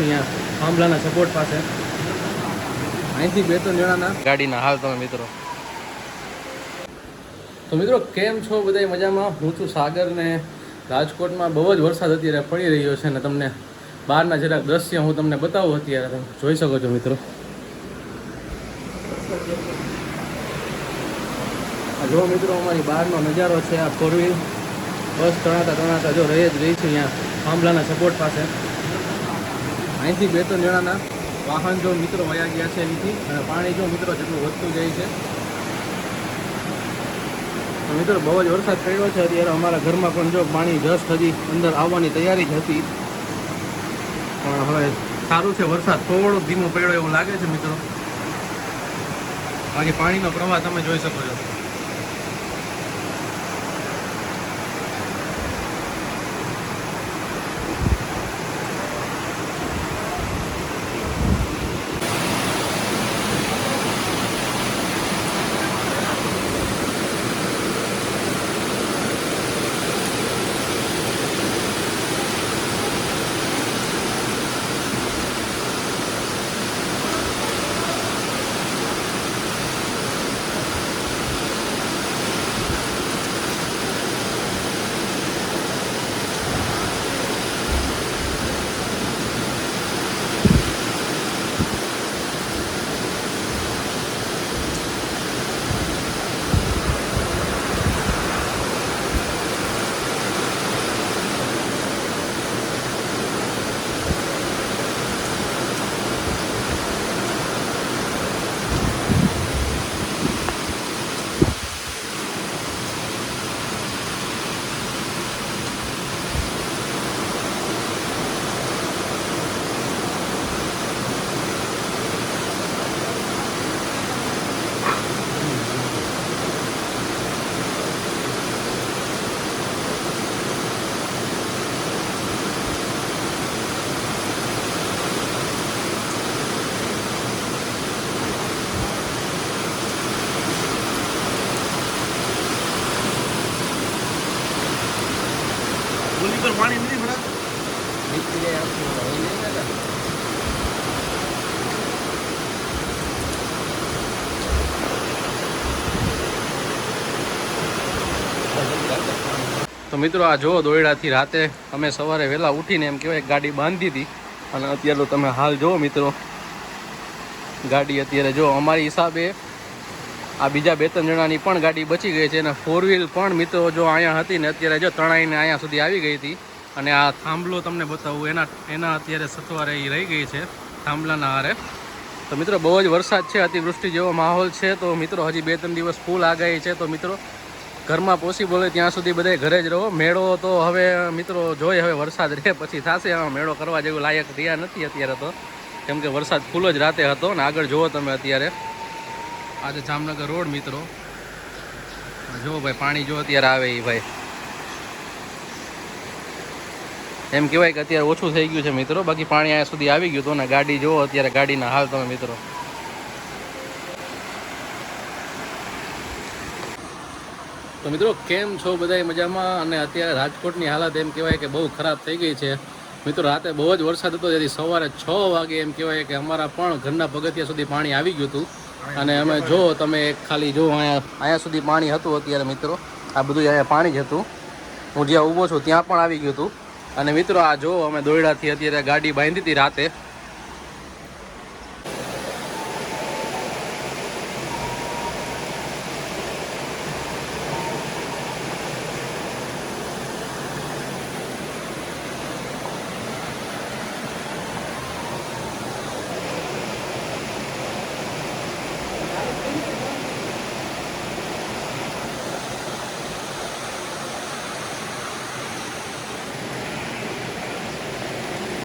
અહીંયા આંબલાના સપોર્ટ પાસે. અહીંથી બે ત્રણ જણાના. ગાડીના હાલ તમે મિત્રો. તો મિત્રો કેમ છો બધા મજામાં? હું છું સાગર ને રાજકોટમાં બહુ જ વરસાદ અત્યારે પડી રહ્યો છે ને તમને બહારના જરાક દ્રશ્ય હું તમને બતાવું અત્યારે. તમે જોઈ શકો છો મિત્રો. આ જો મિત્રો અમારી બહારનો નજારો છે આ ફોર વ્હીલ બસ તણાતા તણાતા જો રહી જ રહી છે અહીંયા આંબલાના સપોર્ટ પાસે. અહીંથી બે ત્રણ જણાના વાહન જો મિત્રો વયા ગયા છે અહીંથી અને પાણી જો મિત્રો જેટલું વધતું જાય છે. મિત્રો બહુ જ વરસાદ પડ્યો છે અત્યારે અમારા ઘરમાં પણ જો પાણી જસ્ટ હજી અંદર આવવાની તૈયારી જ હતી. પણ હવે સારું છે વરસાદ થોડો ધીમો પડ્યો એવું લાગે છે મિત્રો. બાકી પાણીનો પ્રવાહ તમે જોઈ શકો છો. ગોલી પર પાણી નથી ભરા તો મિત્રો આ જો દોયડાથી રાતે અમે સવારે વહેલા ઉઠીને એમ કહેવાય ગાડી બાંધી હતી. અને અત્યારે તો તમે હાલ જુઓ મિત્રો. ગાડી અત્યારે જો અમારી હિસાબે આ બીજા બે ત્રણ જણાની પણ ગાડી બચી ગઈ છે અને ફોર વ્હીલ પણ મિત્રો જો અહીંયા હતી ને અત્યારે જો તણાઈને અહીંયા સુધી આવી ગઈ હતી અને આ થાંભલો તમને બતાવું, એના એના અત્યારે સથવારે એ રહી ગઈ છે થાંભલાના હારે. તો મિત્રો બહુ જ વરસાદ છે, અતિવૃષ્ટિ જેવો માહોલ છે, તો મિત્રો હજી બે ત્રણ દિવસ ફૂલ આગાહી છે, તો મિત્રો ઘરમાં પોસિબલ હોય ત્યાં સુધી બધા ઘરે જ રહો. મેળો તો હવે મિત્રો જોઈએ હવે વરસાદ રહે પછી થશે, આમાં મેળો કરવા જેવું લાયક રહ્યા નથી અત્યારે તો. કેમ કે વરસાદ ફૂલ જ રાતે હતો ને આગળ જુઓ તમે અત્યારે. આજે જામનગર રોડ, મિત્રો. જો ભાઈ, પાણી જો અત્યારે આવે એ ભાઈ. એમ કહેવાય કે અત્યારે ઓછું થઈ ગયું છે, મિત્રો. બાકી પાણી અહીંયા સુધી આવી ગયું હતું ને ગાડી જુઓ અત્યારે ગાડીના હાલ તમે, મિત્રો. તો મિત્રો, કેમ છો બધાય મજામાં? અને અત્યારે રાજકોટની હાલત એમ કહેવાય કે બહુ ખરાબ થઈ ગઈ છે. મિત્રો, રાતે બહુ જ વરસાદ હતો, જેથી સવારે છ વાગે એમ કહેવાય કે અમારા પણ ઘરના પગથિયા સુધી પાણી આવી ગયું હતું. અને અમે જો, તમે એક ખાલી જો અહીંયા અહીંયા સુધી પાણી હતું અત્યારે મિત્રો. આ બધું અહીંયા પાણી જ હતું. હું જ્યાં ઊભો છું ત્યાં પણ આવી ગયું હતું. અને મિત્રો, આ જો અમે દોયડાથી અત્યારે ગાડી બાંધી રાતે.